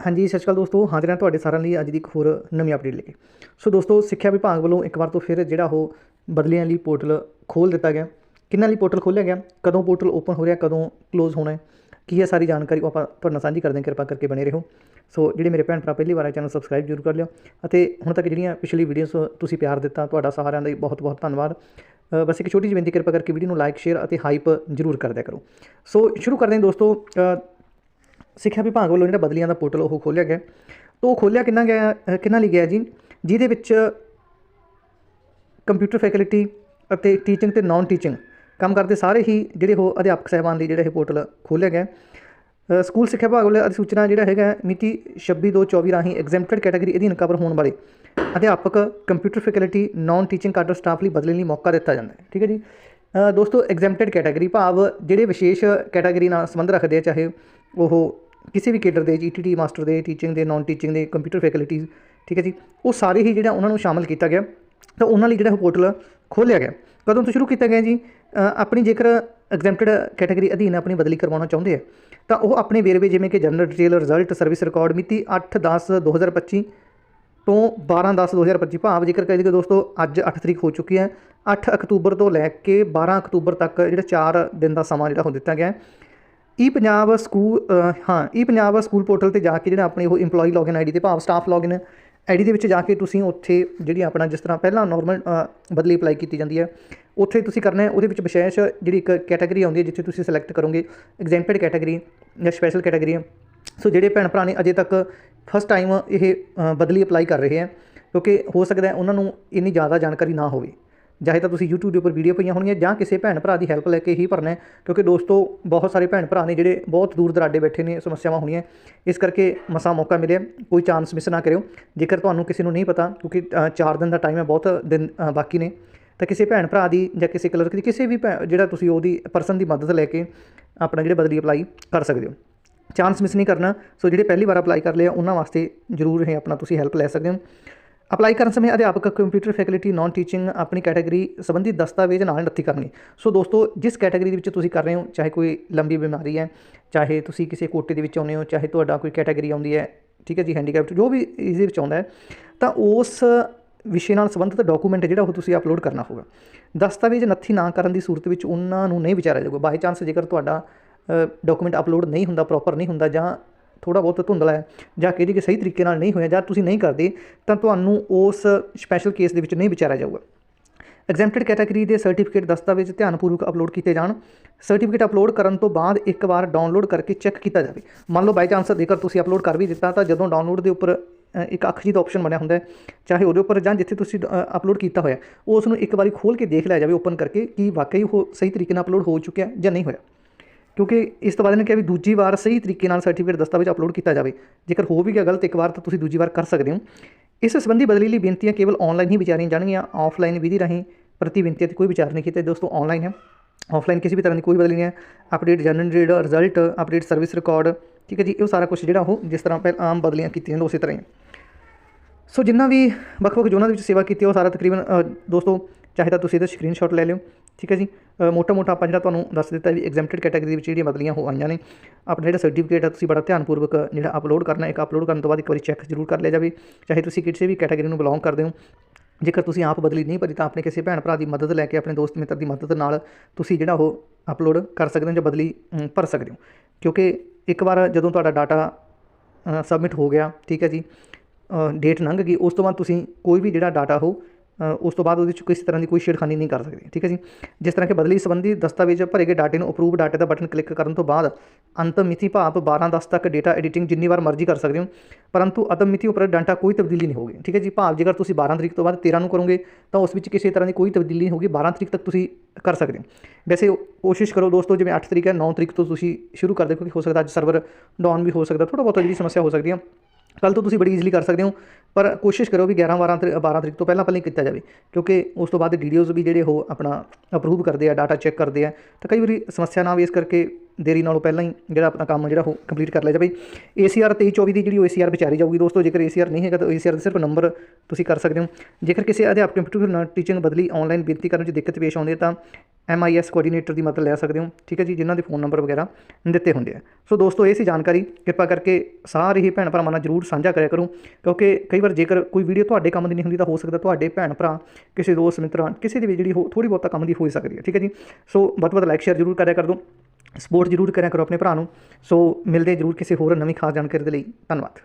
ਹਾਂਜੀ, ਸਤਿ ਸ਼੍ਰੀ ਅਕਾਲ ਦੋਸਤੋ। ਹਾਜ਼ਰ ਹਾਂ ਤੁਹਾਡੇ ਸਾਰਿਆਂ ਲਈ ਅੱਜ ਦੀ ਇੱਕ ਹੋਰ ਨਵੀਂ ਅਪਡੇਟ ਲੈ ਕੇ। ਸੋ ਦੋਸਤੋ, ਸਿੱਖਿਆ ਵਿਭਾਗ ਵੱਲੋਂ ਇੱਕ ਵਾਰ ਤੋਂ ਫਿਰ ਜਿਹੜਾ ਉਹ ਬਦਲੀਆਂ ਲਈ ਪੋਰਟਲ ਖੋਲ੍ਹ ਦਿੱਤਾ ਗਿਆ। ਕਿੰਨਾਂ ਲਈ ਪੋਰਟਲ ਖੋਲ੍ਹਿਆ ਗਿਆ? ਕਦੋਂ ਪੋਰਟਲ ਓਪਨ ਹੋ ਰਿਹਾ? ਕਦੋਂ ਕਲੋਜ਼ ਹੋਣਾ ਹੈ? ਕੀ ਹੈ ਸਾਰੀ ਜਾਣਕਾਰੀ ਉਹ ਆਪਾਂ ਤੁਹਾਡੇ ਨਾਲ ਸਾਂਝੀ ਕਰਦੇ ਹਾਂ। ਕਿਰਪਾ ਕਰਕੇ ਬਣੇ ਰਹੋ। ਸੋ ਜਿਹੜੇ ਮੇਰੇ ਭੈਣ ਭਰਾ ਪਹਿਲੀ ਵਾਰ ਆਏ, ਚੈਨਲ ਸਬਸਕ੍ਰਾਈਬ ਜ਼ਰੂਰ ਕਰ ਲਿਓ। ਅਤੇ ਹੁਣ ਤੱਕ ਜਿਹੜੀਆਂ ਪਿਛਲੀ ਵੀਡੀਓਜ਼ ਤੁਸੀਂ ਪਿਆਰ ਦਿੱਤਾ, ਤੁਹਾਡਾ ਸਾਰਿਆਂ ਦਾ ਬਹੁਤ ਬਹੁਤ ਧੰਨਵਾਦ ਬਸ ਇੱਕ ਛੋਟੀ ਜਿਹੀ ਬੇਨਤੀ ਕਿਰਪਾ ਕਰਕੇ ਵੀਡੀਓ ਨੂੰ ਲਾਈਕ ਸ਼ੇਅਰ ਅਤੇ ਹਾਈਪ ਜ਼ਰੂਰ ਕਰ ਦਿਆ ਕਰੋ। ਸੋ ਸ਼ੁਰੂ ਕਰਦੇ ਹਾਂ ਦੋਸਤੋ। ਸਿੱਖਿਆ ਵਿਭਾਗ ਵੱਲੋਂ ਜਿਹੜਾ ਬਦਲੀਆਂ ਦਾ ਪੋਰਟਲ ਉਹ ਖੋਲ੍ਹਿਆ ਗਿਆ। ਤਾਂ ਉਹ ਖੋਲ੍ਹਿਆ ਕਿੰਨਾ ਗਿਆ ਕਿੰਨਾ ਲਈ ਗਿਆ ਜੀ? ਜਿਹਦੇ ਵਿੱਚ ਕੰਪਿਊਟਰ ਫੈਕਲਟੀ ਅਤੇ ਟੀਚਿੰਗ ਤੇ ਨਾਨ ਟੀਚਿੰਗ ਕੰਮ ਕਰਦੇ ਸਾਰੇ ਹੀ ਜਿਹੜੇ ਉਹ ਅਧਿਆਪਕ ਸਹਿਬਾਨ ਲਈ ਜਿਹੜਾ ਇਹ ਪੋਰਟਲ ਖੋਲ੍ਹਿਆ ਗਿਆ। ਸਕੂਲ ਸਿੱਖਿਆ ਵਿਭਾਗ ਵੱਲੋਂ ਅਧਿਸੂਚਨਾ ਜਿਹੜਾ ਹੈਗਾ ਮਿਤੀ 26/2/24 ਰਾਹੀਂ ਐਗਜ਼ੈਂਪਟਡ ਕੈਟਾਗਰੀ ਅਧੀਨ ਕਵਰ ਹੋਣ ਵਾਲੇ ਅਧਿਆਪਕ computer faculty non teaching cadre staff ਲਈ ਬਦਲਣ ਲਈ ਮੌਕਾ ਦਿੱਤਾ ਜਾਂਦਾ ਹੈ। ਠੀਕ ਹੈ ਜੀ? ਦੋਸਤੋ ਐਗਜ਼ੈਂਪਟਡ ਕੈਟਾਗਰੀ ਭਾਵ ਜਿਹੜੇ ਵਿਸ਼ੇਸ਼ ਕੈਟਾਗਰੀ ਨਾਲ ਸੰਬੰਧ ਰੱਖਦੇ ਆ, ਚਾਹੇ ਉਹ ਕਿਸੇ ਵੀ ਕੇਡਰ ਦੇ ਜੀਟੀਟੀ ਮਾਸਟਰ ਦੇ ਟੀਚਿੰਗ ਦੇ ਨਾਨ ਟੀਚਿੰਗ ਦੇ ਕੰਪਿਊਟਰ ਫੈਕਲਟੀਜ਼ ਠੀਕ ਹੈ ਜੀ, ਉਹ ਸਾਰੇ ਹੀ ਜਿਹੜਾ ਉਹਨਾਂ ਨੂੰ ਸ਼ਾਮਲ ਕੀਤਾ ਗਿਆ, ਤਾਂ ਉਹਨਾਂ ਲਈ ਜਿਹੜਾ ਪੋਰਟਲ ਖੋਲ੍ਹਿਆ ਗਿਆ। ਕਦੋਂ ਤੋਂ ਸ਼ੁਰੂ ਕੀਤਾ ਗਿਆ ਜੀ? ਆਪਣੀ ਜੇਕਰ ਐਗਜ਼ੈਂਪਟਡ ਕੈਟਾਗਰੀ ਅਧੀਨ ਆਪਣੀ ਬਦਲੀ ਕਰਵਾਉਣਾ ਚਾਹੁੰਦੇ ਆ, ਤਾਂ ਉਹ ਆਪਣੇ ਵੇਰਵੇ ਜਿਵੇਂ ਕਿ general detail result service record ਮਿਤੀ 8/10/2025 ਤੋਂ 12/10/2025 ਭਾਵ ਜੇਕਰ ਕਹੀਏ ਦੋਸਤੋ, ਅੱਜ 8 ਤਰੀਕ ਹੋ ਚੁੱਕੀ ਹੈ। 8 ਅਕਤੂਬਰ ਤੋਂ ਲੈ ਕੇ 12 ਅਕਤੂਬਰ ਤੱਕ ਜਿਹੜਾ 4 ਦਿਨ ਦਾ ਸਮਾਂ ਜਿਹੜਾ ਉਹ ਦਿੱਤਾ ਗਿਆ ਹੈ। ਈ ਪੰਜਾਬ ਸਕੂਲ ਹਾਂ ਈ ਪੰਜਾਬ ਸਕੂਲ ਪੋਰਟਲ ਤੇ ਜਾ ਕੇ ਜਿਹੜਾ ਆਪਣੀ ਉਹ EMPLOYEE ਲੌਗਇਨ ਆਈਡੀ ਤੇ ਭਾਵ ਸਟਾਫ ਲੌਗਇਨ ਆਈਡੀ ਦੇ ਵਿੱਚ ਜਾ ਕੇ ਤੁਸੀਂ ਉੱਥੇ ਜਿਹੜੀ ਆਪਣਾ ਜਿਸ ਤਰ੍ਹਾਂ ਪਹਿਲਾਂ ਨਾਰਮਲ ਬਦਲੀ ਅਪਲਾਈ ਕੀਤੀ ਜਾਂਦੀ ਹੈ, ਉੱਥੇ ਤੁਸੀਂ ਕਰਨਾ ਹੈ, ਉਹਦੇ ਵਿੱਚ ਵਿਸ਼ੇਸ਼ ਜਿਹੜੀ ਇੱਕ ਕੈਟਾਗਰੀ ਆਉਂਦੀ ਹੈ ਜਿੱਥੇ ਤੁਸੀਂ ਸਿਲੈਕਟ ਕਰੋਗੇ ਐਗਜ਼ੈਂਪਟਡ ਕੈਟਾਗਰੀ ਜਾਂ ਸਪੈਸ਼ਲ ਕੈਟਾਗਰੀ ਸੋ ਜਿਹੜੇ ਭੈਣ ਭਰਾ ਨੇ ਅਜੇ ਤੱਕ ਫਸਟ ਟਾਈਮ ਇਹ ਬਦਲੀ ਅਪਲਾਈ ਕਰ ਰਹੇ ਹੈ, ਕਿਉਂਕਿ ਹੋ ਸਕਦਾ ਉਹਨਾਂ ਨੂੰ ਇੰਨੀ ਜ਼ਿਆਦਾ ਜਾਣਕਾਰੀ ਨਾ ਹੋਵੇ। ਚਾਹੇ ਤਾਂ ਤੁਸੀਂ YouTube ਦੇ ਉੱਪਰ ਵੀਡੀਓ ਪਈਆਂ ਹੋਣਗੀਆਂ, ਜਾਂ ਕਿਸੇ ਭੈਣ ਭਰਾ ਦੀ ਹੈਲਪ ਲੈ ਕੇ ਹੀ ਭਰਨਾ ਕਿਉਂਕਿ ਦੋਸਤੋ ਬਹੁਤ ਸਾਰੇ ਭੈਣ ਭਰਾ ਨੇ ਜਿਹੜੇ ਬਹੁਤ ਦੂਰ ਦਰਾਡੇ ਬੈਠੇ ਨੇ, ਸਮੱਸਿਆਵਾਂ ਹੋਣੀਆਂ ਇਸ ਕਰਕੇ ਮਸਾ ਮੌਕਾ ਮਿਲਿਆ, ਕੋਈ ਚਾਂਸ ਮਿਸ ਨਾ ਕਰਿਓ। ਜੇਕਰ ਤੁਹਾਨੂੰ ਕਿਸੇ ਨੂੰ ਨਹੀਂ ਪਤਾ, ਕਿਉਂਕਿ 4 ਦਿਨ ਦਾ ਟਾਈਮ ਹੈ, ਬਹੁਤ ਦਿਨ ਬਾਕੀ ਨੇ, ਤਾਂ ਕਿਸੇ ਭੈਣ ਭਰਾ ਦੀ ਜਾਂ ਕਿਸੇ ਕਲਰਕ ਦੀ, ਕਿਸੇ ਵੀ ਭੈ- ਜਿਹੜਾ ਤੁਸੀਂ ਉਹਦੀ ਪਰਸਨ ਦੀ ਮਦਦ ਲੈ ਕੇ ਆਪਣਾ ਜਿਹੜੇ ਬਦਲੀ ਅਪਲਾਈ ਕਰ ਸਕਦੇ ਹੋ। ਚਾਂਸ ਮਿਸ ਨਹੀਂ ਕਰਨਾ, ਸੋ ਜਿਹੜੇ ਪਹਿਲੀ ਵਾਰ ਅਪਲਾਈ ਕਰ ਲਿਆ ਉਹਨਾਂ ਵਾਸਤੇ ਜ਼ਰੂਰ ਇਹ ਆਪਣਾ ਤੁਸੀਂ ਹੈਲਪ ਲੈ ਸਕਦੇ ਹੋ। ਅਪਲਾਈ ਕਰਨ ਸਮੇਂ ਅਧਿਆਪਕ ਕੰਪਿਊਟਰ ਫੈਕਲਟੀ ਨਾਨ ਟੀਚਿੰਗ ਆਪਣੀ ਕੈਟਾਗਰੀ ਸੰਬੰਧੀ ਦਸਤਾਵੇਜ਼ ਨਾਲ ਨੱਥੀ ਕਰਨੀ। ਸੋ ਦੋਸਤੋ, ਜਿਸ ਕੈਟਾਗਰੀ ਦੇ ਵਿੱਚ ਤੁਸੀਂ ਕਰ ਰਹੇ ਹੋ, ਚਾਹੇ ਕੋਈ ਲੰਬੀ ਬਿਮਾਰੀ ਹੈ, ਚਾਹੇ ਤੁਸੀਂ ਕਿਸੇ ਕੋਟੇ ਦੇ ਵਿੱਚ ਆਉਂਦੇ ਹੋ, ਚਾਹੇ ਤੁਹਾਡਾ ਕੋਈ ਕੈਟਾਗਰੀ ਆਉਂਦੀ ਹੈ, ਠੀਕ ਹੈ ਜੀ ਹੈਂਡੀਕੈਪਟ ਜੋ ਵੀ ਇਸ ਦੇ ਵਿੱਚ ਆਉਂਦਾ ਹੈ, ਤਾਂ ਉਸ ਵਿਸ਼ੇ ਨਾਲ ਸੰਬੰਧਿਤ ਡਾਕੂਮੈਂਟ ਜਿਹੜਾ ਉਹ ਤੁਸੀਂ ਅਪਲੋਡ ਕਰਨਾ ਹੋਗਾ ਦਸਤਾਵੇਜ਼ ਨੱਥੀ ਨਾ ਕਰਨ ਦੀ ਸੂਰਤ ਵਿੱਚ ਉਹਨਾਂ ਨੂੰ ਨਹੀਂ ਵਿਚਾਰਿਆ ਜਾਊਗਾ। ਬਾਈ ਚਾਂਸ ਜੇਕਰ ਤੁਹਾਡਾ ਡਾਕੂਮੈਂਟ ਅਪਲੋਡ ਨਹੀਂ ਹੁੰਦਾ ਪ੍ਰੋਪਰ ਨਹੀਂ ਹੁੰਦਾ ਜਾਂ ਥੋੜਾ ਬਹੁਤ ਧੁੰਦਲਾ ਹੈ ਜਾਂ ਕਿਹਦੀ ਕਿ ਸਹੀ ਤਰੀਕੇ ਨਾਲ ਨਹੀਂ ਹੋਇਆ ਜਾਂ ਤੁਸੀਂ ਨਹੀਂ ਕਰਦੇ, ਤਾਂ ਤੁਹਾਨੂੰ ਉਸ ਸਪੈਸ਼ਲ ਕੇਸ ਦੇ ਵਿੱਚ ਨਹੀਂ ਵਿਚਾਰਿਆ ਜਾਊਗਾ। ਐਗਜ਼ੈਂਪਟਡ ਕੈਟਾਗਰੀ ਦੇ ਸਰਟੀਫਿਕੇਟ ਦਸਤਾਵੇਜ਼ ਧਿਆਨਪੂਰਵਕ ਅਪਲੋਡ ਕੀਤੇ ਜਾਣ। ਸਰਟੀਫਿਕੇਟ ਅਪਲੋਡ ਕਰਨ ਤੋਂ ਬਾਅਦ ਇੱਕ ਵਾਰ ਡਾਊਨਲੋਡ ਕਰਕੇ ਚੈੱਕ ਕੀਤਾ ਜਾਵੇ। ਮੰਨ ਲਓ ਬਾਈ ਚਾਂਸ ਜੇਕਰ ਤੁਸੀਂ ਅਪਲੋਡ ਕਰ ਵੀ ਦਿੱਤਾ, ਤਾਂ ਜਦੋਂ ਡਾਊਨਲੋਡ ਦੇ ਉੱਪਰ ਇੱਕ ਅੱਖ ਜੀ ਦਾ ਆਪਸ਼ਨ ਬਣਿਆ ਹੁੰਦਾ ਚਾਹੇ ਉਹਦੇ ਉੱਪਰ ਜਾਂ ਜਿੱਥੇ ਤੁਸੀਂ ਅਪਲੋਡ ਕੀਤਾ ਹੋਇਆ, ਉਸ ਨੂੰ ਇੱਕ ਵਾਰੀ ਖੋਲ ਕੇ ਦੇਖ ਲਿਆ ਜਾਵੇ ਓਪਨ ਕਰਕੇ ਕਿ ਵਾਕਈ ਉਹ ਸਹੀ ਤਰੀਕੇ ਨਾਲ ਅਪਲੋਡ ਹੋ ਚੁੱਕਿਆ ਜਾਂ ਨਹੀਂ ਹੋਇਆ। ਕਿਉਂਕਿ ਇਸ ਤੋਂ ਬਾਅਦ ਇਹਨੇ ਕਿਹਾ ਵੀ ਦੂਜੀ ਵਾਰ ਸਹੀ ਤਰੀਕੇ ਨਾਲ ਸਰਟੀਫਿਕੇਟ ਦਸਤਾਵੇਜ਼ ਅਪਲੋਡ ਕੀਤਾ ਜਾਵੇ। ਜੇਕਰ ਹੋ ਵੀ ਗਿਆ ਗਲਤ, ਇੱਕ ਵਾਰ ਤਾਂ ਤੁਸੀਂ ਦੂਜੀ ਵਾਰ ਕਰ ਸਕਦੇ ਹੋ। ਇਸ ਸੰਬੰਧੀ ਬਦਲੀ ਲਈ ਬੇਨਤੀਆਂ ਕੇਵਲ ਆਨਲਾਈਨ ਹੀ ਵਿਚਾਰੀਆਂ ਜਾਣਗੀਆਂ ਆਫਲਾਈਨ ਵਿਧੀ ਰਾਹੀਂ ਪ੍ਰਤੀ ਬੇਨਤੀਆਂ ਤੇ ਕੋਈ ਵਿਚਾਰ ਨਹੀਂ ਕੀਤਾ। ਦੋਸਤੋ ਆਨਲਾਈਨ ਹੈ। ਆਫਲਾਈਨ ਕਿਸੇ ਵੀ ਤਰ੍ਹਾਂ ਦੀ ਕੋਈ ਬਦਲੀ ਨਹੀਂ ਹੈ। Update generate result update service record ਠੀਕ ਹੈ ਜੀ? ਇਹ ਸਾਰਾ ਕੁਝ ਜਿਹੜਾ ਉਹ ਜਿਸ ਤਰ੍ਹਾਂ ਪਹਿਲਾਂ ਆਮ ਬਦਲੀਆਂ ਕੀਤੀਆਂ ਉਸੇ ਤਰ੍ਹਾਂ ਹੀ ਸੋ ਜਿੰਨਾ ਵੀ ਵੱਖ-ਵੱਖ ਜ਼ੋਨਾਂ ਦੇ ਵਿੱਚ ਸੇਵਾ ਕੀਤੀ ਉਹ ਸਾਰਾ ਤਕਰੀਬਨ ਦੋਸਤੋ, ਚਾਹੇ ਤਾਂ ਤੁਸੀਂ ਇਹਦਾ ਸਕਰੀਨਸ਼ਾਟ ਲੈ ਲਿਓ। ਠੀਕ ਹੈ ਜੀ। ਮੋਟਾ-ਮੋਟਾ ਆਪਾਂ ਜਿਹੜਾ ਤੁਹਾਨੂੰ ਦੱਸ ਦਿੱਤਾ ਵੀ ਐਗਜ਼ੈਂਪਟਡ ਕੈਟਾਗਰੀ ਵਿੱਚ ਜਿਹੜੀਆਂ ਬਦਲੀਆਂ ਹੋ ਆਈਆਂ ਨੇ, ਆਪਣਾ ਜਿਹੜਾ ਸਰਟੀਫਿਕੇਟ ਹੈ ਤੁਸੀਂ ਬੜਾ ਧਿਆਨਪੂਰਵਕ ਜਿਹੜਾ ਅਪਲੋਡ ਕਰਨਾ ਇੱਕ ਅਪਲੋਡ ਕਰਨ ਤੋਂ ਬਾਅਦ ਇੱਕ ਵਾਰੀ ਚੈੱਕ ਜ਼ਰੂਰ ਕਰ ਲਿਆ ਜਾਵੇ। ਚਾਹੇ ਤੁਸੀਂ ਕਿਸੇ ਵੀ ਕੈਟਾਗਰੀ ਨੂੰ ਬਿਲੋਂਗ ਕਰਦੇ ਹੋ, ਜੇਕਰ ਤੁਸੀਂ ਆਪ ਬਦਲੀ ਨਹੀਂ ਭਰੀ ਤਾਂ ਆਪਣੇ ਕਿਸੇ ਭੈਣ ਭਰਾ ਦੀ ਮਦਦ ਲੈ ਕੇ, ਆਪਣੇ ਦੋਸਤ ਮਿੱਤਰ ਦੀ ਮਦਦ ਨਾਲ ਤੁਸੀਂ ਜਿਹੜਾ ਉਹ ਅਪਲੋਡ ਕਰ ਸਕਦੇ ਹੋ ਜਾਂ ਬਦਲੀ ਭਰ ਸਕਦੇ ਹੋ। ਕਿਉਂਕਿ ਇੱਕ ਵਾਰ ਜਦੋਂ ਤੁਹਾਡਾ ਡਾਟਾ ਸਬਮਿਟ ਹੋ ਗਿਆ, ਠੀਕ ਹੈ ਜੀ ਡੇਟ ਲੰਘ ਗਈ, ਉਸ ਤੋਂ ਬਾਅਦ ਤੁਸੀਂ ਕੋਈ ਵੀ ਜਿਹੜਾ ਡਾਟਾ ਉਹ ਉਸ ਤੋਂ ਬਾਅਦ ਉਹਦੇ ਵਿੱਚ ਕਿਸੇ ਤਰ੍ਹਾਂ ਦੀ ਕੋਈ ਛੇੜਖਾਨੀ ਨਹੀਂ ਕਰ ਸਕਦੇ, ਠੀਕ ਹੈ ਜੀ? ਜਿਸ ਤਰ੍ਹਾਂ ਕਿ ਬਦਲੀ ਸੰਬੰਧੀ ਦਸਤਾਵੇਜ਼ ਭਰੇ ਗਏ ਡਾਟੇ ਨੂੰ ਅਪਰੂਵ ਡਾਟੇ ਦਾ ਬਟਨ ਕਲਿੱਕ ਕਰਨ ਤੋਂ ਬਾਅਦ ਅੰਤਮ ਮਿਤੀ ਭਾਵ 12/10 ਤੱਕ ਡੇਟਾ ਐਡੀਟਿੰਗ ਜਿੰਨੀ ਵਾਰ ਮਰਜ਼ੀ ਕਰ ਸਕਦੇ ਹੋ, ਪਰੰਤੂ ਅਦਮ ਮਿਤੀ ਉੱਪਰ ਡਾਟਾ ਕੋਈ ਤਬਦੀਲੀ ਨਹੀਂ ਹੋਗੀ ਠੀਕ ਹੈ ਜੀ? ਭਾਵ ਜੇਕਰ ਤੁਸੀਂ 12 ਤਰੀਕ ਤੋਂ ਬਾਅਦ 13 ਨੂੰ ਕਰੋਗੇ, ਤਾਂ ਉਸ ਵਿੱਚ ਕਿਸੇ ਤਰ੍ਹਾਂ ਦੀ ਕੋਈ ਤਬਦੀਲੀ ਨਹੀਂ ਹੋਗੀ 12 ਤਰੀਕ ਤੱਕ ਤੁਸੀਂ ਕਰ ਸਕਦੇ ਹੋ। ਵੈਸੇ ਕੋਸ਼ਿਸ਼ ਕਰੋ ਦੋਸਤੋ, ਜਿਵੇਂ 8 ਤਰੀਕ ਹੈ 9 ਤਰੀਕ ਤੋਂ ਤੁਸੀਂ ਸ਼ੁਰੂ ਕਰ ਦਿਓ ਕਿਉਂਕਿ ਹੋ ਸਕਦਾ ਅੱਜ ਸਰਵਰ ਡਾਊਨ ਵੀ ਹੋ ਸਕਦਾ ਥੋੜਾ ਬਹੁਤਾ ਜਿਹੜੀ ਸਮੱਸਿਆ ਹੋ ਸਕਦੀ ਹੈ ਕੱਲ ਤੋਂ ਤੁਸੀਂ ਬੜੀ ਈਜ਼ੀਲੀ ਕਰ ਸਕਦੇ ਹੋ, ਪਰ ਕੋਸ਼ਿਸ਼ ਕਰੋ ਵੀ 11 12 ਤਰੀ- 12 ਤਰੀਕ ਤੋਂ ਪਹਿਲਾਂ ਪਹਿਲਾਂ ਹੀ ਕੀਤਾ ਜਾਵੇ, ਕਿਉਂਕਿ ਉਸ ਤੋਂ ਬਾਅਦ ਵੀਡੀਓਜ਼ ਵੀ ਜਿਹੜੇ ਉਹ ਆਪਣਾ ਅਪਰੂਵ ਕਰਦੇ ਆ ਡਾਟਾ ਚੈੱਕ ਕਰਦੇ ਆ, ਤਾਂ ਕਈ ਵਾਰੀ ਸਮੱਸਿਆ ਨਾ ਆਵੇ, ਇਸ ਕਰਕੇ ਦੇਰੀ ਨਾਲੋਂ ਪਹਿਲਾਂ ਹੀ ਜਿਹੜਾ ਆਪਣਾ ਕੰਮ ਜਿਹੜਾ ਉਹ ਕੰਪਲੀਟ ਕਰ ਲਿਆ ਜਾਵੇ। ACR 2324 ਦੀ ਜਿਹੜੀ ਉਹ ACR ਵਿਚਾਰੀ ਜਾਊਗੀ ਦੋਸਤੋ, ਜੇਕਰ ACR ਨਹੀਂ ਹੈਗਾ ਤਾਂ ACR ਦੇ ਸਿਰਫ ਨੰਬਰ ਤੁਸੀਂ ਕਰ ਸਕਦੇ ਹੋ। ਜੇਕਰ ਕਿਸੇ ਅਧਿਆਪਕ ਕੰਪਿਊਟਰ ਨਾਲ ਟੀਚਿੰਗ ਬਦਲੀ ਆਨਲਾਈਨ ਬੇਨਤੀ ਕਰਨ 'ਚ ਦਿੱਕਤ ਪੇਸ਼ ਆਉਂਦੀ ਹੈ ਤਾਂ MIS ਕੋਆਰਡੀਨੇਟਰ ਦੀ ਮਦਦ ਲੈ ਸਕਦੇ ਹੋ। ਠੀਕ ਹੈ ਜੀ, ਜਿਨ੍ਹਾਂ ਦੇ ਫੋਨ ਨੰਬਰ ਵਗੈਰਾ ਦਿੱਤੇ ਹੁੰਦੇ ਆ। ਸੋ ਦੋਸਤੋ, ਇਹ ਸੀ ਜਾਣਕਾਰੀ। ਕਿਰਪਾ ਕਰਕੇ ਸਾਰੇ ਹੀ ਭੈਣ ਭਰਾਵਾਂ ਨਾਲ ਜਰੂਰ ਸਾਂਝਾ ਕਰਿਆ ਕਰੋ, ਕਿਉਂਕਿ ਕਈ ਵਾਰ ਜੇਕਰ ਕੋਈ ਵੀਡੀਓ ਤੁਹਾਡੇ ਕੰਮ ਦੀ ਨਹੀਂ ਹੁੰਦੀ ਤਾਂ ਹੋ ਸਕਦਾ ਤੁਹਾਡੇ ਭੈਣ ਭਰਾ, ਕਿਸੇ ਦੋਸਤ, ਮਿੱਤਰਾਂ, ਕਿਸੇ ਦੀ ਵੀ ਜਿਹੜੀ ਹੋ ਥੋੜੀ ਬਹੁਤਾ ਕੰਮ ਦੀ ਹੋ ਸਕਦੀ ਹੈ। ਠੀਕ ਹੈ ਜੀ? ਸੋ ਵੱਧ ਤੋਂ ਵੱਧ ਲਾਈਕ ਸ਼ੇਅਰ ਜਰੂਰ ਕਰਿਆ ਕਰ ਦਿਓ ਸਪੋਰਟ ਜਰੂਰ ਕਰਿਆ ਕਰੋ ਆਪਣੇ ਭਰਾ ਨੂੰ। ਸੋ ਮਿਲਦੇ ਜਰੂਰ ਕਿਸੇ ਹੋਰ ਨਵੀਂ ਖਾਸ ਜਾਣਕਾਰੀ ਦੇ ਲਈ। ਧੰਨਵਾਦ।